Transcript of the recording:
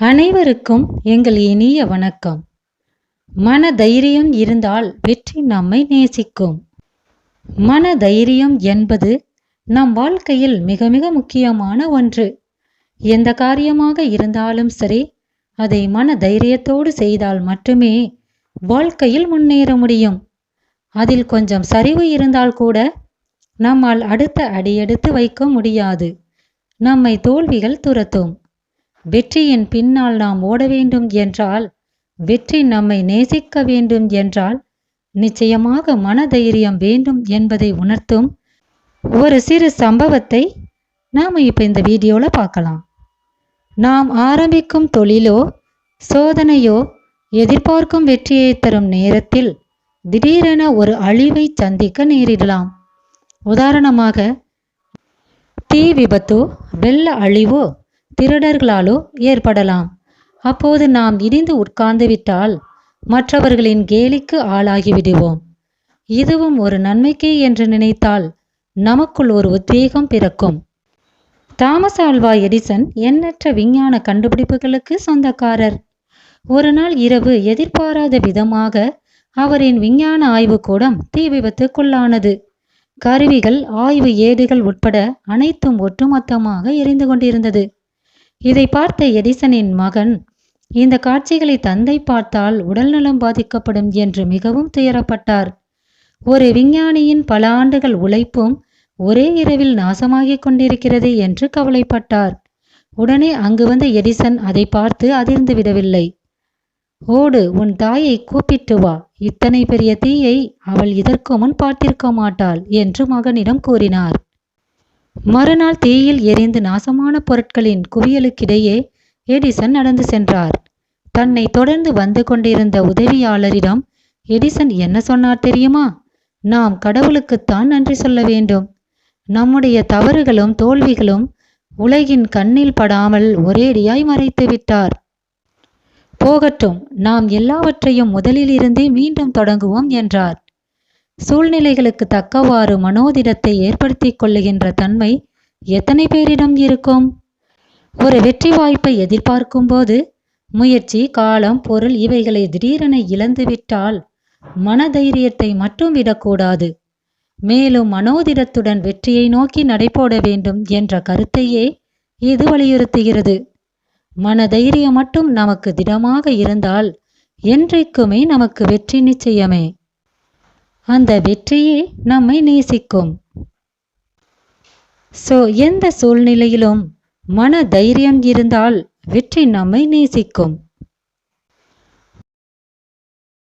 அனைவருக்கும் எங்கள் இனிய வணக்கம். மன தைரியம் இருந்தால் வெற்றி நம்மை நேசிக்கும். மன தைரியம் என்பது நம் வாழ்க்கையில் மிக மிக முக்கியமான ஒன்று. எந்த காரியமாக இருந்தாலும் சரி அதை மன தைரியத்தோடு செய்தால் மட்டுமே வாழ்க்கையில் முன்னேற முடியும். அதில் கொஞ்சம் சரிவு இருந்தால் கூட நம்மால் அடுத்த அடியெடுத்து வைக்க முடியாது. நம்மை தோல்விகள் துரத்தும். வெற்றியின் பின்னால் நாம் ஓட வேண்டும் என்றால் வெற்றி நம்மை நேசிக்க வேண்டும் என்றால் நிச்சயமாக மனதைரியம் வேண்டும் என்பதை உணர்த்தும் ஒரு சிறு சம்பவத்தை நாம் இப்போ இந்த வீடியோவில் பார்க்கலாம். நாம் ஆரம்பிக்கும் தொழிலோ சோதனையோ எதிர்பார்க்கும் வெற்றியை தரும் நேரத்தில் திடீரென ஒரு அழிவை சந்திக்க நேரிடலாம். உதாரணமாக தீ விபத்தோ வெள்ள அழிவோ திருடர்களாலோ ஏற்படலாம். அப்போது நாம் இடிந்து உட்கார்ந்துவிட்டால் மற்றவர்களின் கேலிக்கு ஆளாகிவிடுவோம். இதுவும் ஒரு நன்மைக்கே என்று நினைத்தால் நமக்குள் ஒரு உத்வேகம் பிறக்கும். தாமஸ் ஆல்வா எடிசன் எண்ணற்ற விஞ்ஞான கண்டுபிடிப்புகளுக்கு சொந்தக்காரர். ஒரு நாள் இரவு எதிர்பாராத விதமாக அவரின் விஞ்ஞான ஆய்வுக்கூடம் தீ விபத்துக்குள்ளானது. கருவிகள் ஆய்வு ஏடுகள் உட்பட அனைத்தும் ஒட்டுமொத்தமாக எரிந்து கொண்டிருந்தது. இதை பார்த்த எடிசனின் மகன் இந்த காட்சிகளை தந்தை பார்த்தால் உடல்நலம் பாதிக்கப்படும் என்று மிகவும் துயரப்பட்டார். ஒரு விஞ்ஞானியின் பல ஆண்டுகள் உழைப்பும் ஒரே இரவில் நாசமாகிக் கொண்டிருக்கிறது என்று கவலைப்பட்டார். உடனே அங்கு வந்த எடிசன் அதை பார்த்து அதிர்ந்து விடவில்லை. ஓடு உன் தாயை கூப்பிட்டு வா. இத்தனை பெரிய தீயை அவள் இதற்கு முன் பார்த்திருக்க மாட்டாள் என்று மகனிடம் கூறினார். மறுநாள் தீயில் எரிந்து நாசமான பொருட்களின் குவியலுக்கிடையே எடிசன் நடந்து சென்றார். தன்னை தொடர்ந்து வந்து கொண்டிருந்த உதவியாளரிடம் எடிசன் என்ன சொன்னார் தெரியுமா? நாம் கடவுளுக்குத்தான் நன்றி சொல்ல வேண்டும். நம்முடைய தவறுகளும் தோல்விகளும் உலகின் கண்ணில் படாமல் ஒரேடியாய் மறைத்து விட்டார். போகட்டும் நாம் எல்லாவற்றையும் முதலில் இருந்தே மீண்டும் தொடங்குவோம் என்றார். சூழ்நிலைகளுக்கு தக்கவாறு மனோதிடத்தை ஏற்படுத்திக் கொள்ளுகின்ற தன்மை எத்தனை பேரிடம் இருக்கும்? ஒரு வெற்றி வாய்ப்பை எதிர்பார்க்கும் போது முயற்சி காலம் பொருள் இவைகளை திடீரென இழந்துவிட்டால் மனதைரியத்தை மட்டும் விடக்கூடாது. மேலும் மனோதிடத்துடன் வெற்றியை நோக்கி நடைபோட வேண்டும் என்ற கருத்தையே இது வலியுறுத்துகிறது. மனதைரியம் மட்டும் நமக்கு திடமாக இருந்தால் என்றைக்குமே நமக்கு வெற்றி நிச்சயமே. அந்த வெற்றியே நம்மை நேசிக்கும். ஸோ எந்த சூழ்நிலையிலும் மன தைரியம் இருந்தால் வெற்றி நம்மை நேசிக்கும்.